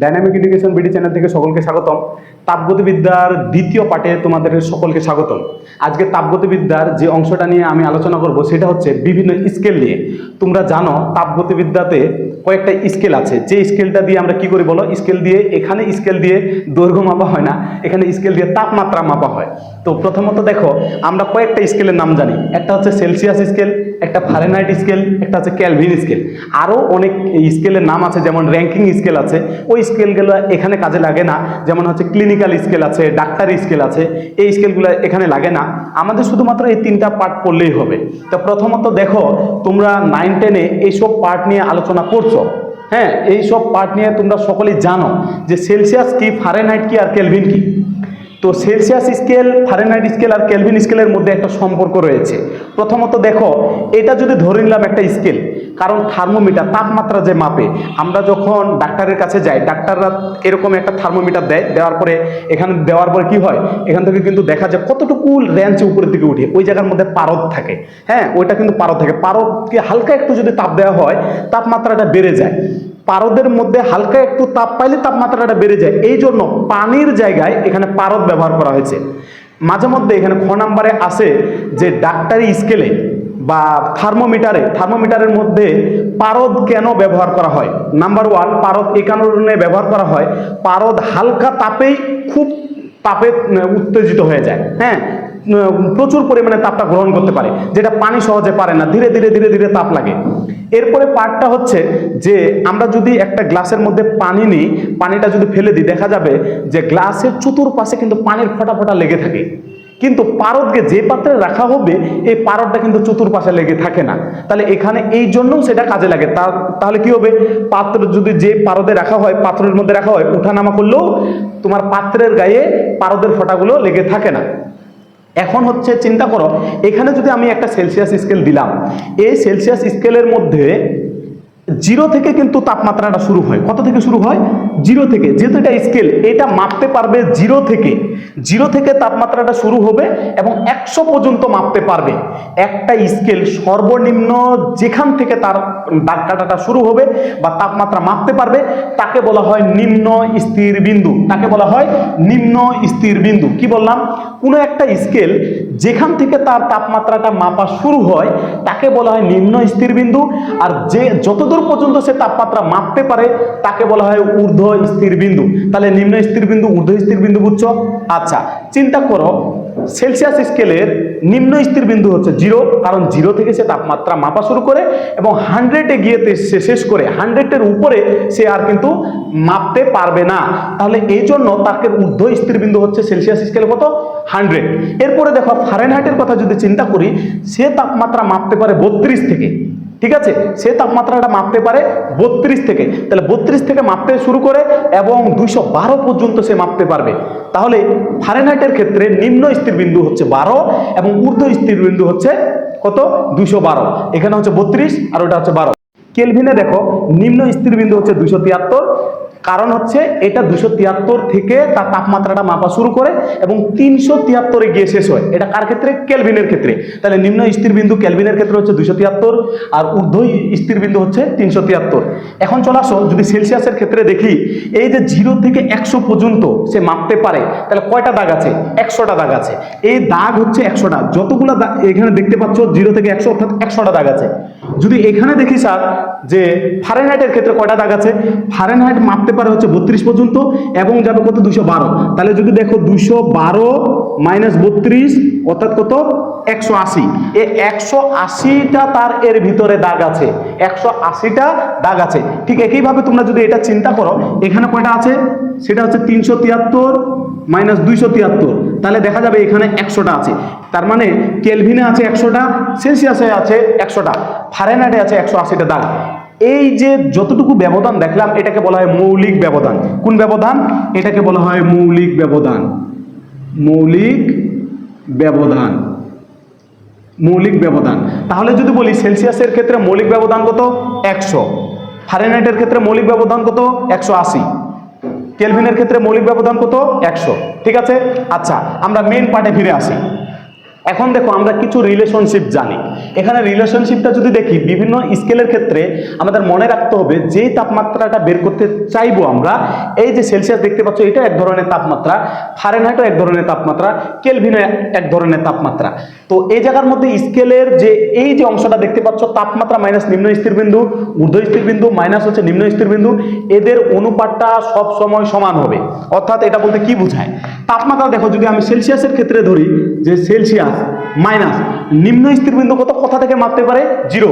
Dynamic education BD channel থেকে সকলকে স্বাগতম। তাপগতিবিদ্যার দ্বিতীয় পাঠে তোমাদের সকলকে স্বাগতম। আজকে তাপগতিবিদ্যার যে অংশটা নিয়ে আমি আলোচনা করব সেটা হচ্ছে বিভিন্ন স্কেল নিয়ে। তোমরা জানো তাপগতিবিদ্যাতে কয়েকটা স্কেল আছে। যে স্কেলটা দিয়ে আমরা কি করি বলো? স্কেল দিয়ে এখানে স্কেল দিয়ে দৈর্ঘ্য মাপা হয় না, এখানে স্কেল দিয়ে তাপমাত্রা মাপা হয়। তো প্রথমত দেখো, আমরা কয়েকটা স্কেলের নাম জানি। একটা হচ্ছে সেলসিয়াস স্কেল, একটা ফারেনহাইট স্কেল, একটা হচ্ছে ক্যালভিন স্কেল। আরও অনেক স্কেলের নাম আছে, যেমন র্যাঙ্কিং স্কেল আছে। ওই স্কেলগুলো এখানে কাজে লাগে না। যেমন হচ্ছে ক্লিনিক্যাল স্কেল আছে, ডাক্তারি স্কেল আছে, এই স্কেলগুলো এখানে লাগে না। আমাদের শুধুমাত্র এই তিনটা পার্ট পড়লেই হবে। তো প্রথমত দেখো, তোমরা নাইন টেনে এইসব পার্ট নিয়ে আলোচনা করছ। হ্যাঁ এইসব পার্ট নিয়ে তোমরা সকলেই জানো যে সেলসিয়াস কি ফারেনহাইট কি, আর কেলভিন কি? তো সেলসিয়াস স্কেল ফারেনহাইট স্কেল আর কেলভিন স্কেলের মধ্যে একটা সম্পর্ক রয়েছে। প্রথমত দেখো, এটা যদি ধরে নিলাম একটা স্কেল, কারণ থার্মোমিটার, তাপমাত্রা যে মাপে, আমরা যখন ডাক্তারের কাছে যাই, ডাক্তাররা এরকম একটা থার্মোমিটার দেয়, দেওয়ার পরে এখানে দেওয়ার পরে কি হয়, এখান থেকে কিন্তু দেখা যায় কতটুকু র্যাঞ্চ উপরের দিকে উঠে, ওই জায়গার মধ্যে পারদ থাকে। হ্যাঁ ওইটা কিন্তু পারদ থাকে। পারদকে হালকা একটু যদি তাপ দেওয়া হয়, তাপমাত্রাটা বেড়ে যায়। পারদের মধ্যে হালকা একটু তাপ পাইলে তাপমাত্রাটা বেড়ে যায়। এই জন্য পানির জায়গায় এখানে পারদ ব্যবহার করা হয়েছে। মাঝে মধ্যে এখানে খ নাম্বারে আসে যে ডাক্তারি স্কেলে বা থার্মোমিটারে, থার্মোমিটারের মধ্যে পারদ কেন ব্যবহার করা হয়? নাম্বার ওয়ান, পারদ এই কারণে ব্যবহার করা হয়। পারদ হালকা তাপেই খুব তাপে উত্তেজিত হয়ে যায়। হ্যাঁ প্রচুর পরিমাণে তাপটা গ্রহণ করতে পারে, যেটা পানি সহজে পারে না, ধীরে ধীরে ধীরে ধীরে তাপ লাগে। এরপরে পার্টটা হচ্ছে যে, আমরা যদি একটা গ্লাসের মধ্যে পানি নিই, পানিটা যদি ফেলে দিই, দেখা যাবে যে গ্লাসের চতুর্পাশে কিন্তু পানির ফোঁটা ফোঁটা লেগে থাকে। কিন্তু পারদকে যে পাত্রে রাখা হবে, এই পারদটা কিন্তু চতুর্পাশে লেগে থাকে না। তাহলে এখানে এই জন্যও সেটা কাজে লাগে। তা, তাহলে কি হবে? পাত্র যদি যে পারদে রাখা হয়, পাত্রের মধ্যে রাখা হয়, উঠানামা করলেও তোমার পাত্রের গায়ে পারদের ফোঁটাগুলো লেগে থাকে না। এখন হচ্ছে চিন্তা করো, এখানে যদি আমি একটা সেলসিয়াস স্কেল দিলাম, এই সেলসিয়াস স্কেলের মধ্যে জিরো থেকে কিন্তু তাপমাত্রাটা শুরু হয়। কত থেকে শুরু হয়? জিরো থেকে যেহেতু এটা স্কেল এটা মাপতে পারবে জিরো থেকে। জিরো থেকে তাপমাত্রাটা শুরু হবে এবং একশো পর্যন্ত মাপতে পারবে। একটা স্কেল সর্বনিম্ন যেখান থেকে তার দাগ কাটাটা শুরু হবে বা তাপমাত্রা মাপতে পারবে, তাকে বলা হয় নিম্ন স্থির বিন্দু। তাকে বলা হয় নিম্ন স্থির বিন্দু। কি বললাম? কোনো একটা স্কেল যেখান থেকে তার তাপমাত্রাটা মাপা শুরু হয়, তাকে বলা হয় নিম্ন স্থির বিন্দু আর যে, যতদূর পর্যন্ত সে তাপমাত্রা মাপতে পারে, তাকে বলা হয় ঊর্ধ্ব স্থির বিন্দু তাহলে নিম্ন স্থির বিন্দু ঊর্ধ্ব স্থির বিন্দু বুঝছ? আচ্ছা চিন্তা করো সেলসিয়াস স্কেলের নিম্ন স্থির বিন্দু হচ্ছে জিরো, কারণ জিরো থেকে সে তাপমাত্রা মাপা শুরু করে এবং হান্ড্রেডে গিয়ে সে শেষ করে হান্ড্রেডের উপরে সে আর কিন্তু মাপতে পারবে না। তাহলে এই জন্য তাকে ঊর্ধ্ব স্থির বিন্দু হচ্ছে সেলসিয়াস স্কেল কত? হান্ড্রেড এরপরে দেখো ফারেনহাইটের কথা যদি চিন্তা করি, সে তাপমাত্রা মাপতে পারে বত্রিশ থেকে। ঠিক আছে? সে তাপমাত্রাটা মাপতে পারে বত্রিশ থেকে। তাহলে বত্রিশ থেকে মাপতে শুরু করে এবং দুইশো বারো পর্যন্ত সে মাপতে পারবে। তাহলে ফারেনহাইটের ক্ষেত্রে নিম্ন স্থির বিন্দু হচ্ছে বারো এবং ঊর্ধ্ব স্থির বিন্দু হচ্ছে কত? দুইশো বারো। এখানে হচ্ছে বত্রিশ আর ওটা হচ্ছে বারো। কেলভিনে দেখো, নিম্ন স্থির বিন্দু হচ্ছে দুইশো তিয়াত্তর কারণ হচ্ছে এটা দুশো তিয়াত্তর থেকে তার তাপমাত্রাটা মাপা শুরু করে এবং তিনশো তিয়াত্তরে গিয়ে শেষ হয়। এটা কার ক্ষেত্রে? ক্যালভিনের ক্ষেত্রে। তাহলে নিম্ন স্থির বিন্দু ক্যালভিনের ক্ষেত্রে হচ্ছে দুশো তিয়াত্তর আর ঊর্ধ্ব স্থির বিন্দু হচ্ছে তিনশো তিয়াত্তর। এখন চলে আসো, যদি সেলসিয়াসের ক্ষেত্রে দেখি, এই যে জিরো থেকে একশো পর্যন্ত সে মাপতে পারে, তাহলে কয়টা দাগ আছে? একশোটা দাগ আছে। এই দাগ হচ্ছে একশোটা। যতগুলো দাগ এখানে দেখতে পাচ্ছ, জিরো থেকে একশো অর্থাৎ একশোটা দাগ আছে। যদি এখানে দেখি স্যার, যে ফারেনহাইটের ক্ষেত্রে কয়টা দাগ আছে? ফারেনহাইট মাপতে পারে হচ্ছে বত্রিশ পর্যন্ত এবং যাবে কত? দুশো বারো। তাহলে যদি দেখো দুশো বারো মাইনাস বত্রিশ, অর্থাৎ কত? একশো আশি। এ একশো আশিটা তার এর ভিতরে দাগ আছে। একশো আশিটা দাগ আছে। ঠিক একইভাবে তোমরা যদি এটা চিন্তা করো, এখানে কয়টা আছে? সেটা হচ্ছে তিনশো তিয়াত্তর মাইনাস দুইশো তিয়াত্তর। তাহলে দেখা যাবে এখানে একশোটা আছে। তার মানে কেলভিনে আছে একশোটা, সেলসিয়াসে আছে একশোটা। ফারেনহাইটে আছে একশো আশিটা দাগ। এই যে যতটুকু ব্যবধান দেখলাম, এটাকে বলা হয় মৌলিক ব্যবধান। কোন ব্যবধান? এটাকে বলা হয় মৌলিক ব্যবধান। মৌলিক ব্যবধান। মৌলিক ব্যবধান। তাহলে যদি বলি সেলসিয়াসের ক্ষেত্রে মৌলিক ব্যবধান কত? একশো। ফারেনহাইটের ক্ষেত্রে মৌলিক ব্যবধান কত? একশো আশি। কেলভিনের ক্ষেত্রে মৌলিক ব্যবধান কত? একশো। ঠিক আছে? আচ্ছা আমরা মেন পার্টে ফিরে আসি। এখন দেখো, আমরা কিছু রিলেশনশিপ জানি। এখানে রিলেশনশিপটা যদি দেখি, বিভিন্ন স্কেলের ক্ষেত্রে আমাদের মনে রাখতে হবে, যেই তাপমাত্রাটা বের করতে চাইব আমরা, এই যে সেলসিয়াস দেখতে পাচ্ছ, এটা এক ধরনের তাপমাত্রা ফারেনহাইটও এক ধরনের তাপমাত্রা কেলভিনও এক ধরনের তাপমাত্রা। তো এই জায়গার মধ্যে স্কেলের যে, এই যে অংশটা দেখতে পাচ্ছ, তাপমাত্রা মাইনাস নিম্ন স্থির বিন্দু ঊর্ধ্ব স্থির বিন্দু মাইনাস হচ্ছে নিম্ন স্থির বিন্দু এদের অনুপাতটা সব সময় সমান হবে। অর্থাৎ এটা বলতে কি বোঝায়? তাপমাত্রা দেখো, যদি আমি সেলসিয়াসের ক্ষেত্রে ধরি যে সেলসিয়াস, মাইনাস, নিম্ন স্থির বিন্দু কত? কোথা থেকে মাপতে পারে? জিরো।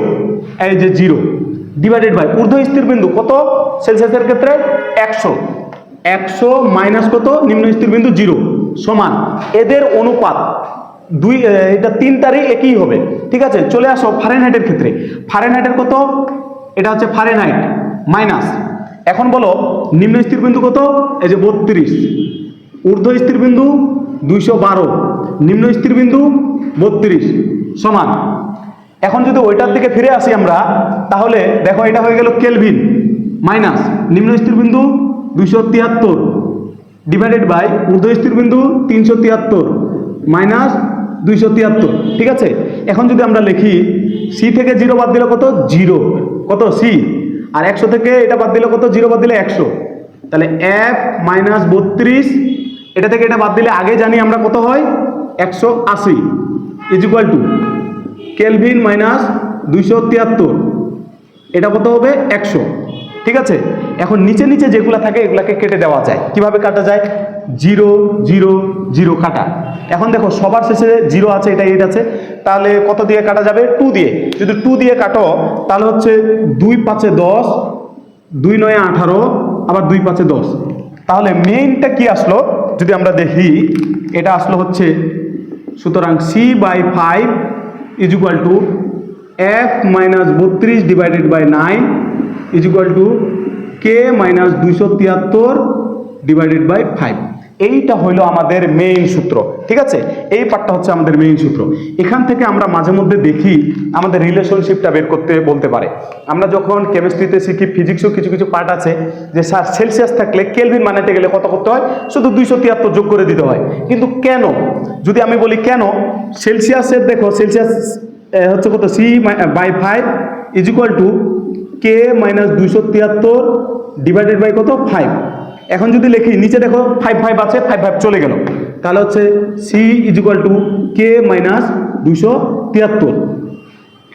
এই যে জিরো। ডিভাইডেড বাই ঊর্ধ্ব স্থির বিন্দু কত? সেলসিয়াসের ক্ষেত্রে একশো। একশো মাইনাস কত? নিম্ন স্থির বিন্দু জিরো। সমান। এদের অনুপাত দুই এটা তিন তারিখ একই হবে। ঠিক আছে? চলে আসো ফারেনহাইটের ক্ষেত্রে। ফারেনহাইটের কত? এটা হচ্ছে ফারেনহাইট মাইনাস। এখন বলো, নিম্ন স্থির বিন্দু কত? এই যে বত্রিশ। ঊর্ধ্ব স্থির বিন্দু দুইশো বারো। নিম্ন স্থির বিন্দু বত্রিশ। সমান। এখন যদি ওইটার দিকে ফিরে আসি আমরা, তাহলে দেখো এটা হয়ে গেল কেলভিন। মাইনাস নিম্ন স্থির বিন্দু দুইশো তিয়াত্তর ডিভাইডেড বাই ঊর্ধ্ব স্থির বিন্দু তিনশো তিয়াত্তর মাইনাস দুইশো তিয়াত্তর। ঠিক আছে? এখন যদি আমরা লিখি সি থেকে জিরো বাদ দিলে কত? জিরো কত? সি আর একশো থেকে এটা বাদ দিলে কত? জিরো বাদ দিলে একশো। তাহলে এক মাইনাস বত্রিশ এটা থেকে এটা বাদ দিলে আগে জানি আমরা কত হয়? একশো আশি। Is equal to Kelvin minus দুইশো তিয়াত্তর। এটা কত হবে? একশো। ঠিক আছে? এখন নিচে নিচে যেগুলো থাকে এগুলাকে কেটে দেওয়া যায়। কীভাবে কাটা যায়? জিরো জিরো জিরো কাটা। এখন দেখো, সবার শেষে জিরো আছে, এটা এইট আছে। তাহলে কত দিয়ে কাটা যাবে? টু দিয়ে। যদি টু দিয়ে কাটো, তাহলে হচ্ছে দুই পাঁচে দশ, দুই নয় আঠারো, আবার দুই পাঁচে দশ। তাহলে মেইনটা কি আসলো? যদি আমরা দেখি, এটা আসলো হচ্ছে, সুতরাং C by five is equal to F minus বত্রিশ divided by nine is equal to K minus দুইশো তিয়াত্তর ডিভাইডেড বাই ফাইভ এইটা হইল আমাদের মেইন সূত্র, ঠিক আছে? এই পার্টটা হচ্ছে আমাদের মেইন সূত্র। এখান থেকে আমরা মাঝে মধ্যে দেখি আমাদের রিলেশনশিপটা বের করতে বলতে পারে। আমরা যখন কেমিস্ট্রিতে শিখি ফিজিক্সও কিছু কিছু পার্ট আছে যে স্যার সেলসিয়াস থাকলে কেলভিন বানাতে গেলে কত করতে হয়? শুধু দুইশো তিয়াত্তর যোগ করে দিতে হয়। কিন্তু কেন? যদি আমি বলি কেন? সেলসিয়াসের দেখো সেলসিয়াস হচ্ছে কত? C by five is equal to K minus দুইশো তিয়াত্তর ডিভাইডেড বাই কত? ফাইভ এখন যদি লিখি, নিচে দেখো ফাইভ ফাইভ আছে ফাইভ ফাইভ চলে গেল। তাহলে হচ্ছে C is equal to K minus দুইশো তিয়াত্তর।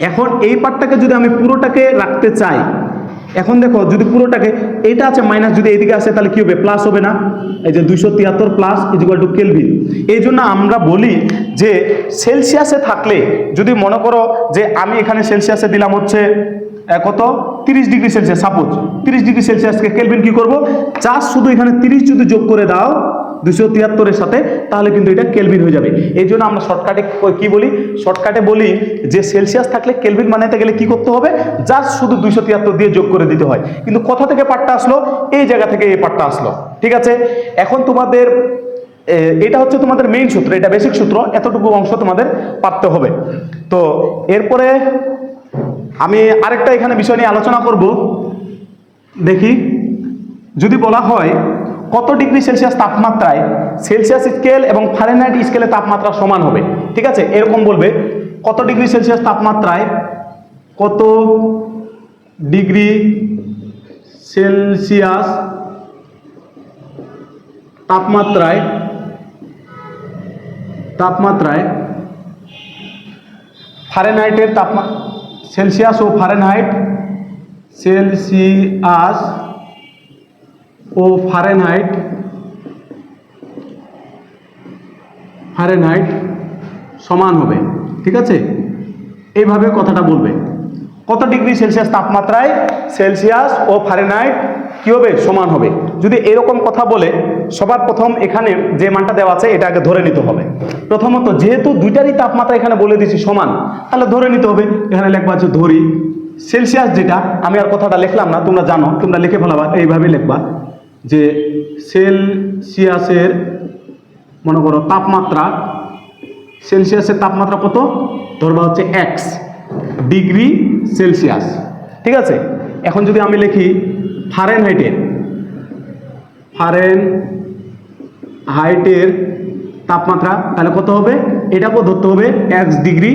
এখন এই পার্টটাকে যদি আমি পুরোটাকে রাখতে চাই, এখন দেখো যদি পুরোটাকে, এইটা আছে মাইনাস যদি এইদিকে আসে, তাহলে কি হবে? প্লাস হবে না। এই যে দুইশো তিয়াত্তর plus is equal to Kelvin এই জন্য আমরা বলি যে সেলসিয়াসে থাকলে, যদি মনে করো যে আমি এখানে সেলসিয়াসে দিলাম হচ্ছে কত? তিরিশ ডিগ্রি সেলসিয়াস, সাপোজ তিরিশ ডিগ্রি সেলসিয়াসকে কেলভিন কি করব? চার্জ শুধু এখানে তিরিশ যদি যোগ করে দাও দুশো তিয়াত্তরের সাথে, তাহলে কিন্তু এটা কেলভিন হয়ে যাবে। এই জন্য আমরা শর্টকাটে কি বলি? শর্টকাটে বলি যে সেলসিয়াস থাকলে কেলভিন বানাতে গেলে কি করতে হবে? জাস্ট শুধু দুইশো তিয়াত্তর দিয়ে যোগ করে দিতে হয়। কিন্তু কোথা থেকে পার্টটা আসলো? এই জায়গা থেকে এই পার্টটা আসলো। ঠিক আছে? এখন তোমাদের এটা হচ্ছে তোমাদের মেইন সূত্র, এটা বেসিক সূত্র, এতটুকু অংশ তোমাদের পারতে হবে। তো এরপরে আমি আরেকটা এখানে বিষয় নিয়ে আলোচনা করব। দেখি, যদি বলা হয় কত ডিগ্রি সেলসিয়াস তাপমাত্রায় সেলসিয়াস স্কেল এবং ফারেনহাইট স্কেলে তাপমাত্রা সমান হবে? ঠিক আছে? এরকম বলবে, কত ডিগ্রি সেলসিয়াস তাপমাত্রায় কত ডিগ্রি সেলসিয়াস তাপমাত্রায় তাপমাত্রায় ফারেনহাইটের তাপমাত্রা সেলসিয়াস ও ফারেনহাইট সেলসিয়াস ও ফারেনহাইট ফারেনহাইট সমান হবে, ঠিক আছে? এইভাবে কথাটা বলবে। কত ডিগ্রি সেলসিয়াস তাপমাত্রায় সেলসিয়াস ও ফারেনহাইট কি হবে? সমান হবে। যদি এরকম কথা বলে সবার প্রথম এখানে যে মানটা দেওয়া আছে, এটা আগে ধরে নিতে হবে। প্রথমত, যেহেতু দুইটারই তাপমাত্রা এখানে বলে দিছি সমান, তাহলে ধরে নিতে হবে। এখানে লেখবা আছে ধরি। সেলসিয়াস যেটা, আমি আর কথাটা লিখলাম না, তোমরা জানো, তোমরা লিখে ফেলাবা এইভাবে লিখবা যে সেলসিয়াসের, মনে করো, তাপমাত্রা, সেলসিয়াসের তাপমাত্রা কত? ধরবা হচ্ছে এক্স ডিগ্রি সেলসিয়াস। ঠিক আছে? এখন যদি আমি লিখি ফারেন হাইটের ফারেন হাইটের তাপমাত্রা তাহলে কত হবে? এটাকেও ধরতে হবে? এক্স ডিগ্রি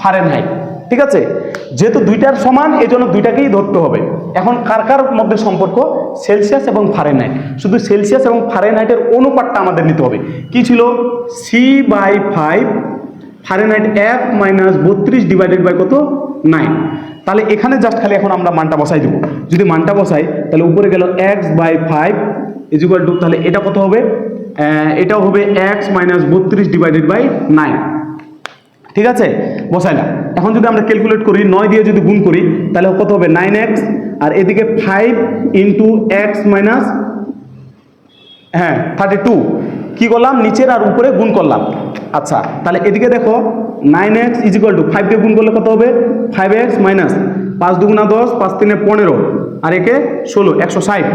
ফারেন হাইট ঠিক আছে? যেহেতু দুইটার সমান এই জন্য দুইটাকেই ধরতে হবে। এখন কার কার মধ্যে সম্পর্ক? সেলসিয়াস এবং ফারেনহাইট শুধু সেলসিয়াস এবং ফারেনহাইটের অনুপাতটা আমাদের নিতে হবে। কি ছিল? সি বাই ফাইভ ফারেন ফারেনহাইট এক মাইনাস বত্রিশ ডিভাইডেড বাই কত? নাইন তাহলে এখানে জাস্ট খালি এখন আমরা মানটা বসাই দেবো। যদি মানটা বসাই, তাহলে উপরে গেল X by five is to তাহলে এটা কত হবে? এটাও হবে এক্স মাইনাস বত্রিশ ডিভাইডেড বাই নাইন ঠিক আছে? বসাইলাম এখন যদি আমরা ক্যালকুলেট করি, নয় দিয়ে যদি গুণ করি, তাহলে কত হবে? নাইন এক্স আর এদিকে ফাইভ ইন্টু এক্স মাইনাস হ্যাঁ থার্টি টু কী করলাম? নিচের আর উপরে গুণ করলাম। আচ্ছা তাহলে এদিকে দেখো নাইন এক্স ইজ টু ফাইভকে গুণ করলে কত হবে? ফাইভ এক্স মাইনাস পাঁচ দুগুণা দশ, পাঁচ তিনে পনেরো। আর একে ষোলো, একশো ষাট।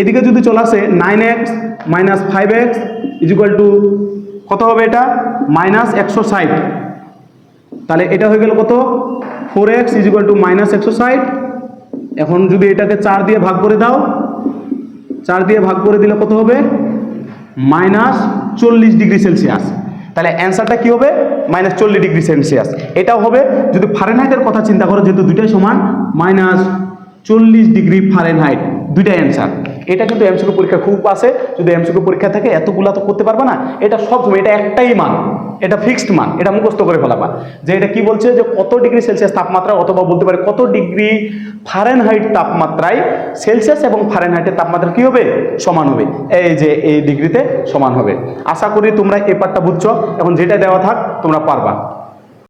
এদিকে যদি চলে আসে nine X minus five X is equal to কত হবে এটা? মাইনাস একশো ষাট। তাহলে এটা হয়ে গেল কত? Four X is equal to minus একশো ষাট। এখন যদি এটাকে চার দিয়ে ভাগ করে দাও, চার দিয়ে ভাগ করে দিলে কত হবে? মাইনাস চল্লিশ ডিগ্রি সেলসিয়াস। তাহলে অ্যান্সারটা কি হবে? মাইনাস চল্লিশ ডিগ্রি সেলসিয়াস। এটাও হবে, যদি ফারেনহাইটের কথা চিন্তা করো, যেহেতু দুইটাই সমান মাইনাস চল্লিশ ডিগ্রি ফারেনহাইট দুইটাই অ্যান্সার। এটা কিন্তু এমসিকিউ পরীক্ষা খুব আসে যদি এমসিকিউ পরীক্ষা থাকে, এতগুলা তো করতে পারবে না। এটা সব সময়, এটা একটাই মান। এটা ফিক্সড মান। এটা মুখস্থ করে ফেলাবা। যে এটা কি বলছে যে কত ডিগ্রি সেলসিয়াস তাপমাত্রা অথবা বলতে পারে কত ডিগ্রি ফারেনহাইট তাপমাত্রায় সেলসিয়াস এবং ফারেনহাইটের তাপমাত্রা কি হবে? সমান হবে। এই যে এই ডিগ্রিতে সমান হবে। আশা করি তোমরা এই পার্টটা বুঝছ। এখন যেটা দেওয়া থাক, তোমরা পারবা।